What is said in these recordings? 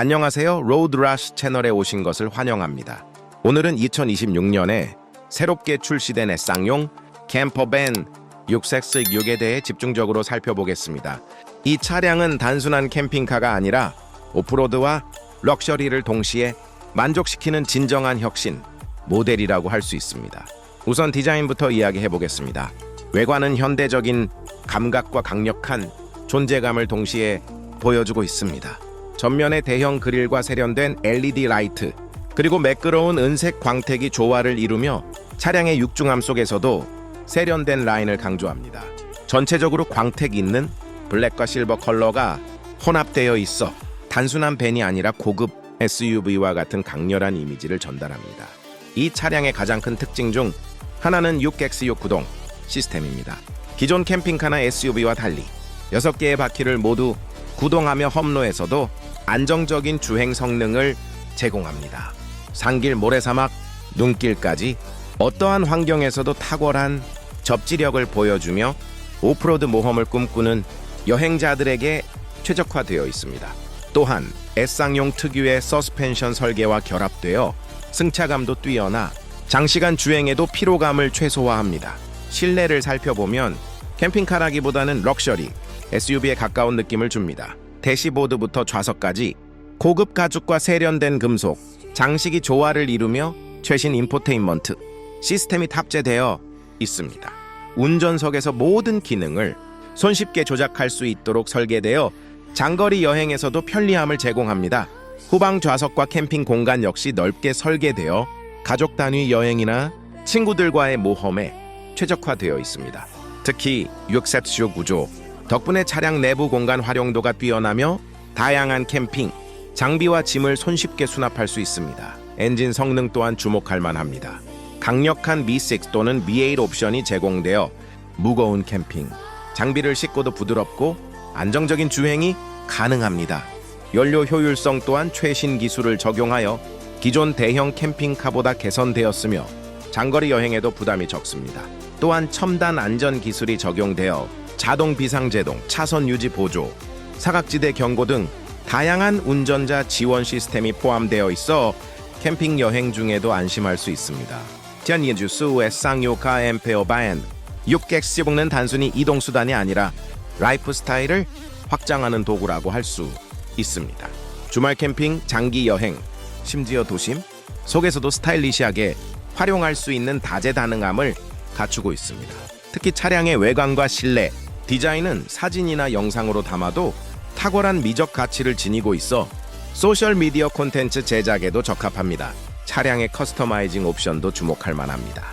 안녕하세요. 로드라시 채널에 오신 것을 환영합니다. 오늘은 2026년에 새롭게 출시된 애쌍용 캠퍼밴 666에 대해 집중적으로 살펴보겠습니다. 이 차량은 단순한 캠핑카가 아니라 오프로드와 럭셔리를 동시에 만족시키는 진정한 혁신, 모델이라고 할 수 있습니다. 우선 디자인부터 이야기해 보겠습니다. 외관은 현대적인 감각과 강력한 존재감을 동시에 보여주고 있습니다. 전면에 대형 그릴과 세련된 LED 라이트, 그리고 매끄러운 은색 광택이 조화를 이루며 차량의 육중함 속에서도 세련된 라인을 강조합니다. 전체적으로 광택 있는 블랙과 실버 컬러가 혼합되어 있어 단순한 벤이 아니라 고급 SUV와 같은 강렬한 이미지를 전달합니다. 이 차량의 가장 큰 특징 중 하나는 6X6 구동 시스템입니다. 기존 캠핑카나 SUV와 달리 6개의 바퀴를 모두 구동하며 험로에서도 안정적인 주행 성능을 제공합니다. 산길, 모래사막, 눈길까지 어떠한 환경에서도 탁월한 접지력을 보여주며 오프로드 모험을 꿈꾸는 여행자들에게 최적화되어 있습니다. 또한 S쌍용 특유의 서스펜션 설계와 결합되어 승차감도 뛰어나 장시간 주행에도 피로감을 최소화합니다. 실내를 살펴보면 캠핑카라기보다는 럭셔리, SUV에 가까운 느낌을 줍니다. 대시보드부터 좌석까지 고급 가죽과 세련된 금속, 장식이 조화를 이루며 최신 인포테인먼트 시스템이 탑재되어 있습니다. 운전석에서 모든 기능을 손쉽게 조작할 수 있도록 설계되어 장거리 여행에서도 편리함을 제공합니다. 후방 좌석과 캠핑 공간 역시 넓게 설계되어 가족 단위 여행이나 친구들과의 모험에 최적화되어 있습니다. 특히 6셉쇼 구조 덕분에 차량 내부 공간 활용도가 뛰어나며 다양한 캠핑 장비와 짐을 손쉽게 수납할 수 있습니다. 엔진 성능 또한 주목할 만합니다. 강력한 Mi6 또는 Mi8 옵션이 제공되어 무거운 캠핑 장비를 싣고도 부드럽고 안정적인 주행이 가능합니다. 연료 효율성 또한 최신 기술을 적용하여 기존 대형 캠핑카보다 개선되었으며 장거리 여행에도 부담이 적습니다. 또한 첨단 안전 기술이 적용되어 자동 비상제동, 차선 유지 보조, 사각지대 경고 등 다양한 운전자 지원 시스템이 포함되어 있어 캠핑 여행 중에도 안심할 수 있습니다. 建议주수의 쌍요카 엠페어 바엔 6객10는 단순히 이동 수단이 아니라 라이프 스타일을 확장하는 도구라고 할 수 있습니다. 주말 캠핑, 장기 여행, 심지어 도심 속에서도 스타일리시하게 활용할 수 있는 다재다능함을 갖추고 있습니다. 특히 차량의 외관과 실내, 디자인은 사진이나 영상으로 담아도 탁월한 미적 가치를 지니고 있어 소셜 미디어 콘텐츠 제작에도 적합합니다. 차량의 커스터마이징 옵션도 주목할 만합니다.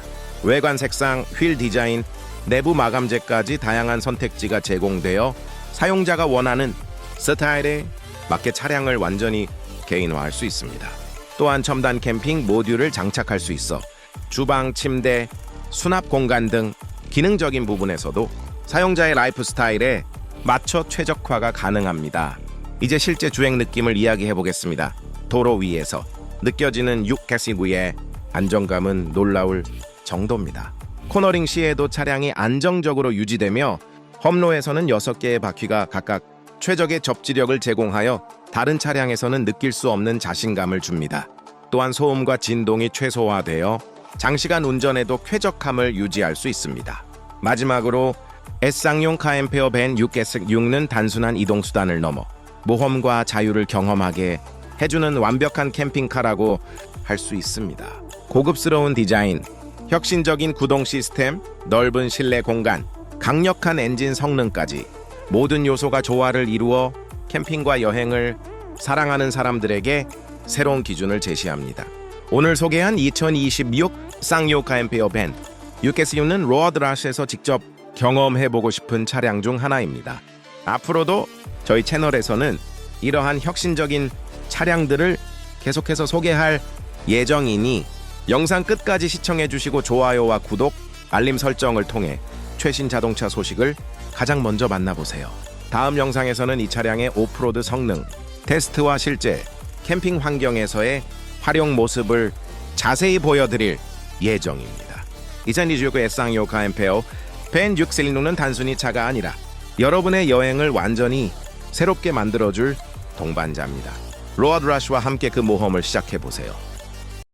외관 색상, 휠 디자인, 내부 마감재까지 다양한 선택지가 제공되어 사용자가 원하는 스타일에 맞게 차량을 완전히 개인화할 수 있습니다. 또한 첨단 캠핑 모듈을 장착할 수 있어 주방, 침대, 수납 공간 등 기능적인 부분에서도 사용자의 라이프 스타일에 맞춰 최적화가 가능합니다. 이제 실제 주행 느낌을 이야기해 보겠습니다. 도로 위에서 느껴지는 6캐시구의 안정감은 놀라울 정도입니다. 코너링 시에도 차량이 안정적으로 유지되며 험로에서는 6개의 바퀴가 각각 최적의 접지력을 제공하여 다른 차량에서는 느낄 수 없는 자신감을 줍니다. 또한 소음과 진동이 최소화되어 장시간 운전에도 쾌적함을 유지할 수 있습니다. 마지막으로 S쌍용 카엠페어 밴 6S6는 단순한 이동수단을 넘어 모험과 자유를 경험하게 해주는 완벽한 캠핑카라고 할 수 있습니다. 고급스러운 디자인, 혁신적인 구동 시스템, 넓은 실내 공간, 강력한 엔진 성능까지 모든 요소가 조화를 이루어 캠핑과 여행을 사랑하는 사람들에게 새로운 기준을 제시합니다. 오늘 소개한 2026 쌍요 카엠페어 밴 6S6는 로어드라시에서 직접 경험해보고 싶은 차량 중 하나입니다. 앞으로도 저희 채널에서는 이러한 혁신적인 차량들을 계속해서 소개할 예정이니 영상 끝까지 시청해주시고 좋아요와 구독, 알림 설정을 통해 최신 자동차 소식을 가장 먼저 만나보세요. 다음 영상에서는 이 차량의 오프로드 성능, 테스트와 실제 캠핑 환경에서의 활용 모습을 자세히 보여드릴 예정입니다. 2026 S쌍요 카엠페어 벤 6실리노는 단순히 차가 아니라 여러분의 여행을 완전히 새롭게 만들어줄 동반자입니다. 로아드 라쉬와 함께 그 모험을 시작해 보세요.